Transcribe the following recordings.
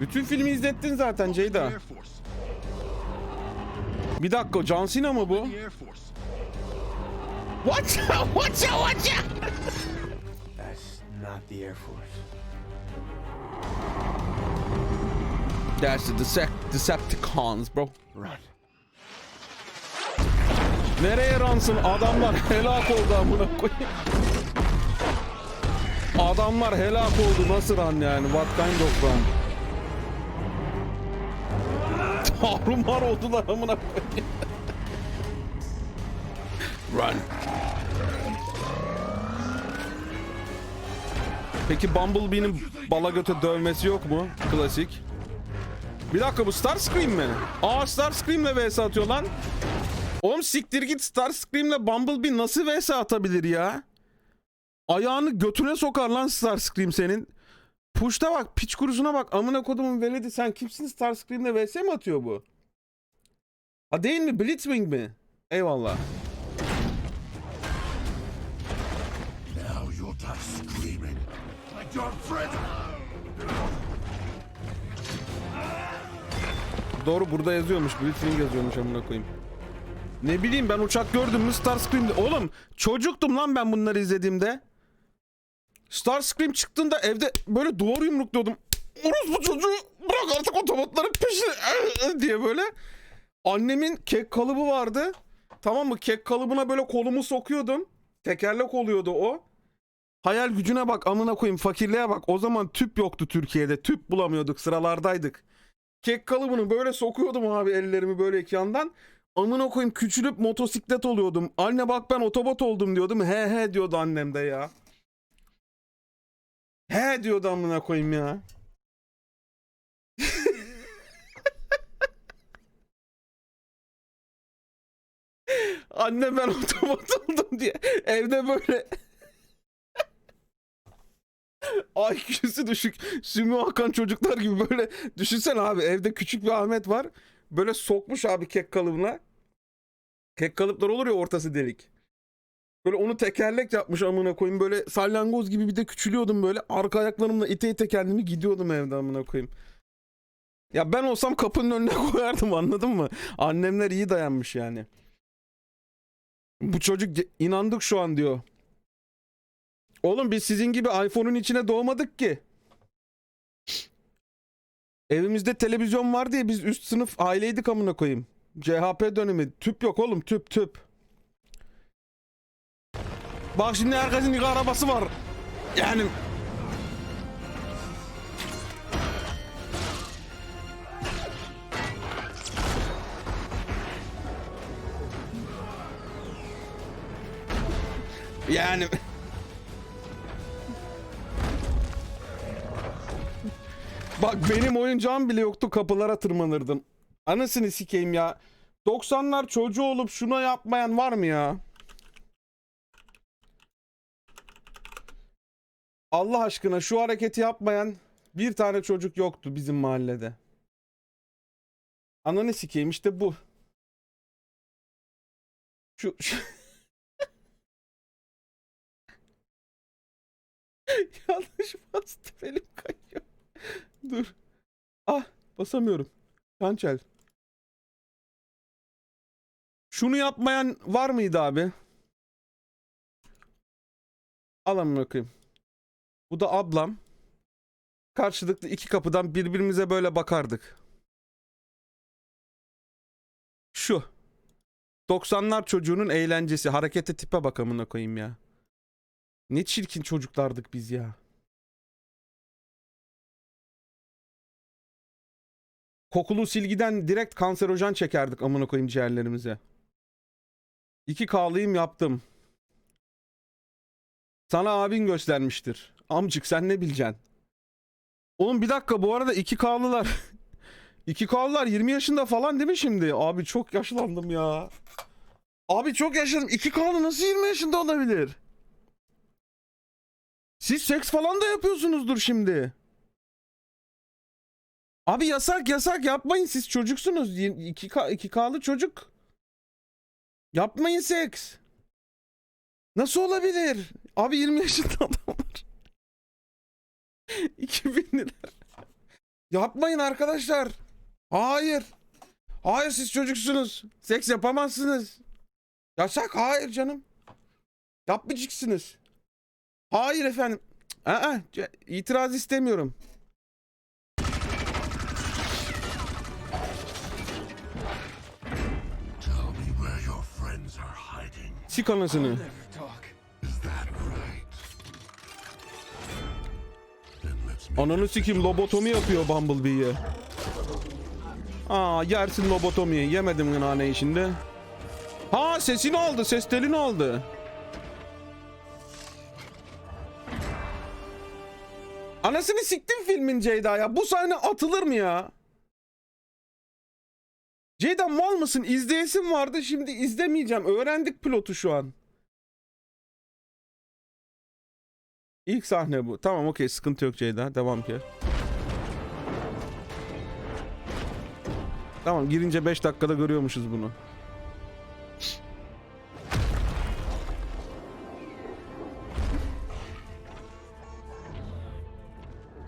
Bütün filmi izlettin zaten Ceyda. Bir dakika John Cena mı bu? Watch out, watch out, watch out. That's not the Air Force. That's the Decep- Decepticons bro. Run. Nereye ransın? Adamlar helak oldu amına koyayım. Adamlar helak oldu. Nasıl ran yani? What kind of run? Tarumar oldular amına. Run. Peki Bumblebee'nin bala göte dövmesi yok mu? Klasik. Bir dakika bu Starscream mi? Aa Starscream'le vs atıyor lan. Oğlum siktir git Starscream'le Bumblebee nasıl vs atabilir ya? Ayağını götüne sokar lan Starscream senin. Puşta bak piç kurusuna bak amına kodumun veledi sen kimsin Starscream'le vs mi atıyor bu? Ha değil mi Blitzwing mi? Eyvallah. Now you're done screaming like your friend. Doğru burada yazıyormuş Blitzwing yazıyormuş amına koyayım. Ne bileyim ben uçak gördüm mü Starscream'de. Oğlum çocuktum lan ben bunları izlediğimde. Starscream çıktığında evde böyle duvar yumrukluyordum. Orospu çocuğu bırak artık otomatların peşine diye böyle. Annemin kek kalıbı vardı. Tamam mı? Kek kalıbına böyle kolumu sokuyordum. Tekerlek oluyordu o. Hayal gücüne bak amına koyayım fakirliğe bak. O zaman tüp yoktu Türkiye'de. Tüp bulamıyorduk sıralardaydık. Kek kalıbını böyle sokuyordum abi ellerimi böyle iki yandan. Amına koyayım küçülüp motosiklet oluyordum. Anne bak ben otobot oldum diyordum. He he diyordu annem de ya. He diyordu amına koyayım ya. Anne ben otobot oldum diye evde böyle. IQ'su düşük. Sümü Hakan çocuklar gibi böyle. Düşünsene abi evde küçük bir Ahmet var. Böyle sokmuş abi kek kalıbına. Kek kalıplar olur ya ortası delik böyle onu tekerlek yapmış amına koyayım böyle salyangoz gibi bir de küçülüyordum böyle arka ayaklarımla ite ite kendimi gidiyordum evde amına koyayım ya ben olsam kapının önüne koyardım anladın mı annemler iyi dayanmış yani bu çocuk inandık şu an diyor Oğlum biz sizin gibi iPhone'un içine doğmadık ki. Evimizde televizyon var diye biz üst sınıf aileydik amına koyayım. CHP dönemi. Tüp yok oğlum tüp tüp. Bak şimdi herkesin iki arabası var. Yani yani Bak benim oyuncağım bile yoktu kapılara tırmanırdım. Anasını sikeyim ya. 90'lar çocuğu olup şuna yapmayan var mı ya? Allah aşkına şu hareketi yapmayan bir tane çocuk yoktu bizim mahallede. Ananı sikeyim işte bu. Şu, şu... Yanlış bastım elim kayıyor. Dur. Ah basamıyorum. Kançel. Şunu yapmayan var mıydı abi? Bakayım. Bu da ablam. Karşılıklı iki kapıdan birbirimize böyle bakardık. Şu. 90'lar çocuğunun eğlencesi. Harekete tipe bak amına koyayım ya. Ne çirkin çocuklardık biz ya. Kokulu silgiden direkt kanserojen çekerdik amına koyayım ciğerlerimize. İki K'lıyım yaptım. Sana abin göstermiştir. Amcık sen ne bileceksin? Oğlum bir dakika bu arada 2K'lılar 2K'lılar 20 yaşında falan değil mi şimdi? Abi çok yaşlandım ya. Abi çok yaşlandım. 2K'lı nasıl 20 yaşında olabilir? Siz seks falan da yapıyorsunuzdur şimdi. Abi yasak yasak yapmayın siz çocuksunuz. 2K, 2K'lı çocuk. Yapmayın seks. Nasıl olabilir? Abi 20 yaşında adamlar. 2000'liler. Yapmayın arkadaşlar. Hayır. Hayır siz çocuksunuz. Seks yapamazsınız. Yasak. Hayır canım. Yapmayacaksınız. Hayır efendim. Aa, ce- itiraz istemiyorum. Sik anasını. Ananı sikim lobotomi yapıyor Bumblebee'ye. Aa yersin lobotomiyi. Yemedim gınaneyi şimdi. Ha sesini aldı. Ses telini aldı. Anasını siktim filmin Ceyda ya. Bu sahne atılır mı ya? Ceyda mal mısın? İzleyesim vardı şimdi izlemeyeceğim. Öğrendik pilotu şu an. İlk sahne bu. Tamam okey sıkıntı yok Ceyda. Devam ki. Tamam girince 5 dakikada görüyormuşuz bunu.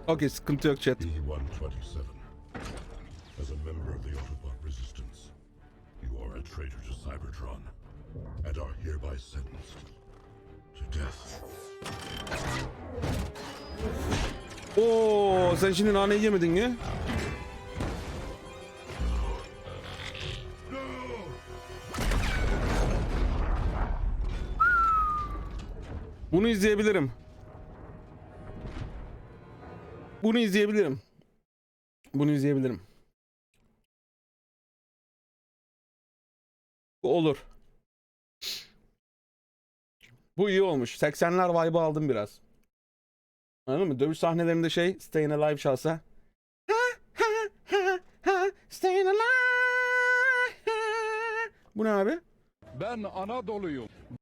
Okey sıkıntı yok chat. B-127. As a member of the Autobot Resistance, you are a traitor to Cybertron and are hereby sentenced. Oo sen şimdi naneyi yemedin ya. Bunu izleyebilirim. Bunu izleyebilirim. Bunu izleyebilirim. Bu olur. Bu iyi olmuş. 80'ler vibe'ı aldım biraz. Anladın mı? Dövüş sahnelerinde şey Staying Alive çalsa. Ha, ha, ha, ha, Staying Alive. Bu ne abi? Ben Anadolu'yum.